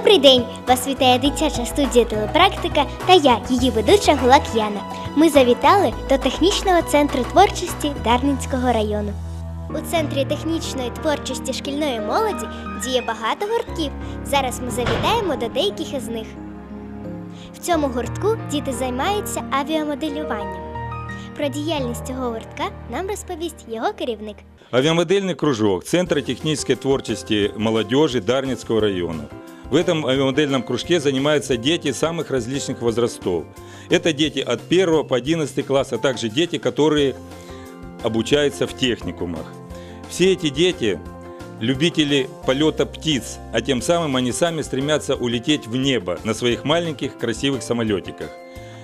Добрий день! Вас вітає дитяча студія телепрактика та я, її ведуча Гулак Яна. Ми завітали до технічного центру творчості Дарницького району. У центрі технічної творчості шкільної молоді діє багато гуртків. Зараз ми завітаємо до деяких із них. В цьому гуртку діти займаються авіамоделюванням. Про діяльність цього гуртка нам розповість його керівник. Авиамодельный кружок Центра технической творчести молодежи Дарницкого района. В этом авиамодельном кружке занимаются дети самых различных возрастов. Это дети от 1 по 11 класс, а также дети, которые обучаются в техникумах. Все эти дети – любители полета птиц, а тем самым они сами стремятся улететь в небо на своих маленьких красивых самолетиках.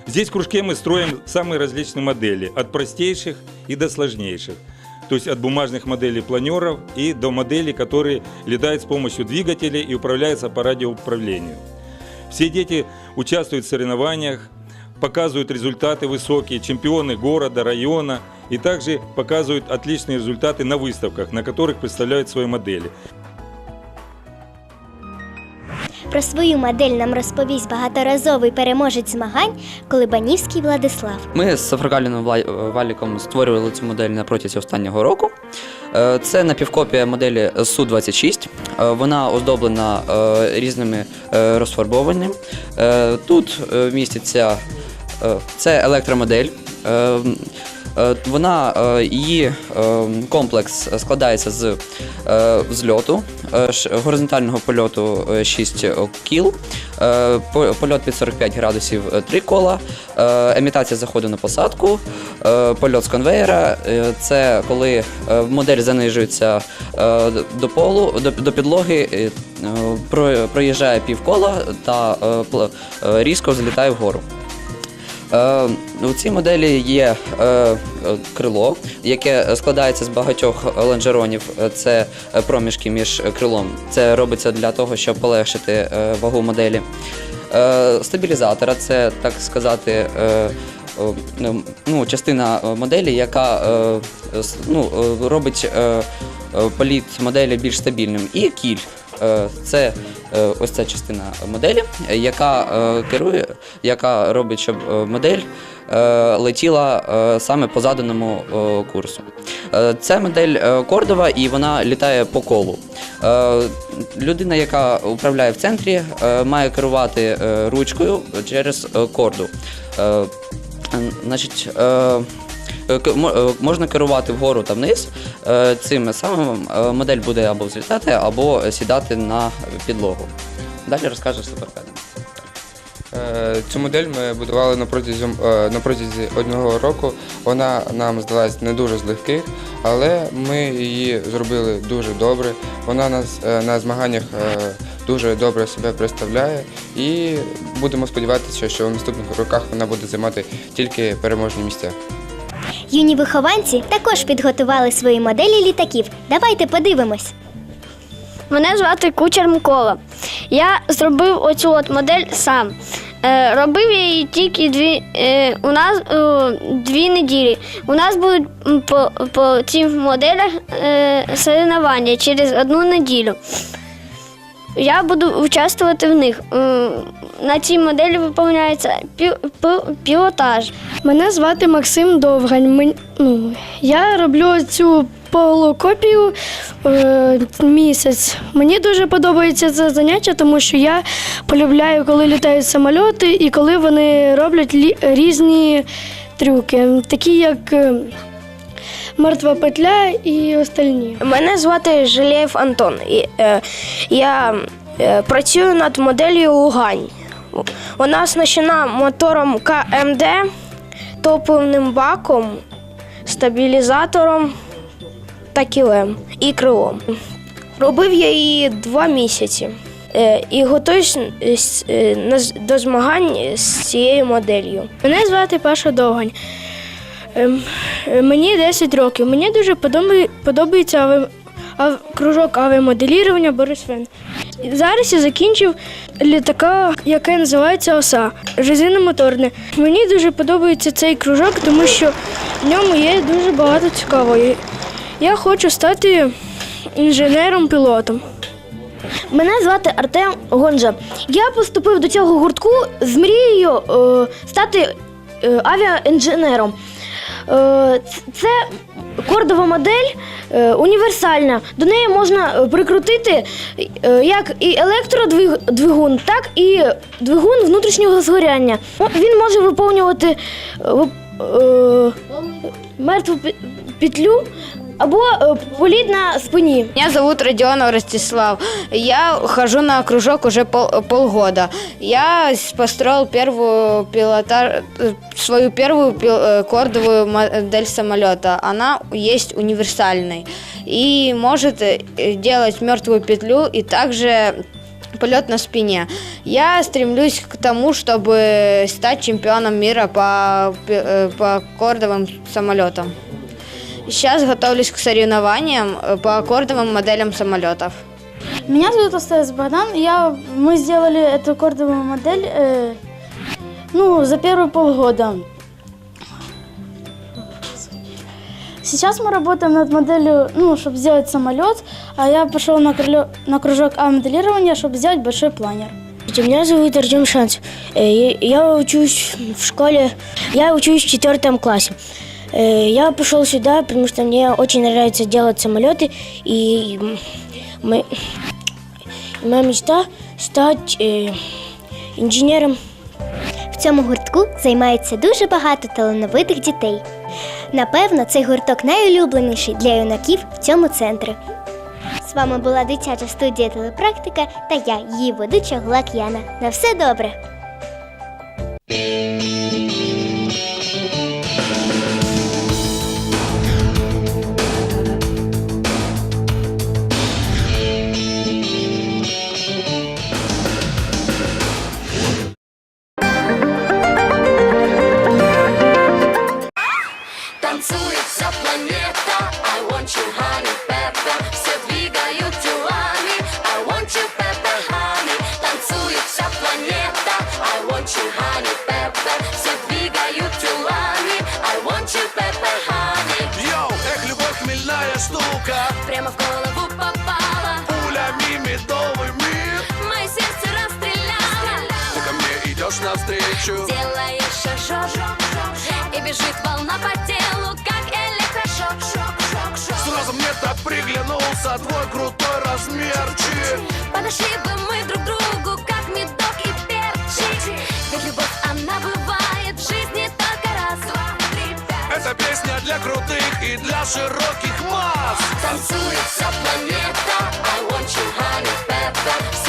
Здесь в кружке мы строим самые различные модели, от простейших и до сложнейших. То есть от бумажных моделей планеров и до моделей, которые летают с помощью двигателей и управляются по радиоуправлению. Все дети участвуют в соревнованиях, показывают результаты высокие, чемпионы города, района и также показывают отличные результаты на выставках, на которых представляют свои модели. Про свою модель нам розповість багаторазовий переможець змагань Колибанівський Владислав. Ми з Сафракаліном Валіком створювали цю модель на протязі останнього року. Е, Це напівкопія моделі Су-26. Е, Вона оздоблена е, різними розфарбованнями. Тут міститься це електромодель. Вона її комплекс складається з взльоту, горизонтального польоту 6 кіл, е, польот під 45 градусів 3 кола, е, емітація заходу на посадку, е, польот з конвейера. Е, Це коли е, модель занижується е, до полу, до, підлоги, е, е, про- проїжджає півкола та е, е, різко взлітає вгору. Е, у цій моделі є е, крило, яке складається з багатьох лонжеронів. Це проміжки між крилом. Це робиться для того, щоб полегшити е, вагу моделі. Стабілізатора це, так сказати, ну, ну, частина моделі, яка ну, робить політ моделі більш стабільним. І кіль. Це ось ця частина моделі, е, яка е, керує, яка робить, щоб е, модель е, летіла е, саме по заданому е, курсу. Е, Це модель е, Кордова і вона літає по колу. Е, Людина, яка управляє в центрі, е, має керувати е, ручкою через е, корду. Е, Значить, е, е, е, можна керувати вгору та вниз. Е, Цим самим е, модель буде або взлітати, або сідати на підлогу. Далі розкажеш суперпедом. Е, Цю модель ми будували на протязі, е, на протязі одного року. Вона нам здалась не дуже з легких, але ми її зробили дуже добре. Вона нас е, на змаганнях е, дуже добре себе представляє і будемо сподіватися, що в наступних роках вона буде займати тільки переможні місця. Юні вихованці також підготували свої моделі літаків. Давайте подивимось. Мене звати Кучер Микола. Я зробив оцю от модель сам. Е, робив я її тільки дві, е, у нас е, дві неділі. У нас будуть по, по цим моделях е, соревнування через одну неділю. Я буду участвувати в них. Е, на цій моделі виповняється пі, пі- пілотаж. Мене звати Максим Довгань. Мен- ну, я роблю цю полукопію е, місяць. Мені дуже подобається це заняття, тому що я полюбляю, коли літають самольоти і коли вони роблять лі- різні трюки, такі як е, мертва петля і остальні. Мене звати Жалєєв Антон. Е, я е, працюю над моделлю Лугань. Вона оснащена мотором КМД, топливним баком, стабілізатором та кілем і крилом. Робив я її два місяці е, і готуюсь до змагань з цією моделлю. Мене звати Паша Довгань. Ем, е, Мені 10 років. Мені дуже подобається кружок авіамоделірування Борис Фен. Зараз я закінчив літака, яке називається ОСА резиномоторне. Мені дуже подобається цей кружок, тому що в ньому є дуже багато цікавого. Я хочу стати інженером-пілотом. Мене звати Артем Гонжа. Я поступив до цього гуртку з мрією е, стати е, авіаінженером. Е, це кордова модель е, універсальна. До неї можна е, прикрутити як і електродвигун, так і двигун внутрішнього згоряння. Він може виповнювати вип- мертву петлю або е, політ на спині. Меня зовут Родионов Ростислав. Я хожу на кружок уже пол- полгода. Я построил первую пилота, э, свою первую пил- э, кордовую модель самолета. Она есть универсальной и может э, делать мертвую петлю и также полет на спине. Я стремлюсь к тому, чтобы стать чемпионом мира по, по кордовым самолетам. Сейчас готовлюсь к соревнованиям э, по аккордовым моделям самолетов. Меня зовут Остаец Богдан. Я, мы сделали эту кордовую модель э, ну, за первые полгода. Сейчас мы работаем над моделью, ну, чтобы сделать самолет, а я пошел на, крылё- на кружок А-моделирования, чтобы сделать большой планер. Меня зовут Артем Шанц. Э, Я учусь в школе, я учусь в четвертом классе. Э, Я пошел сюда, потому что мне очень нравится делать самолеты, и м, мы- моя мечта стать э, инженером. В цьому гуртку займається дуже багато талановитих дітей. Напевно, цей гурток найулюбленіший для юнаків в цьому центрі. З вами була дитяча студія телепрактика та я, її ведуча Гулак Яна. На все добре! Навстречу. Делаешь шажок И бежит волна по телу Как электрошок шок, шок, шок. Сразу мне так приглянулся твой крутой размерчик. Подошли бы мы друг другу, как медок и перчик Ведь любовь, она бывает в жизни только раз. Два, три, пять. Это песня для крутых и для широких масс. Танцует вся планета. I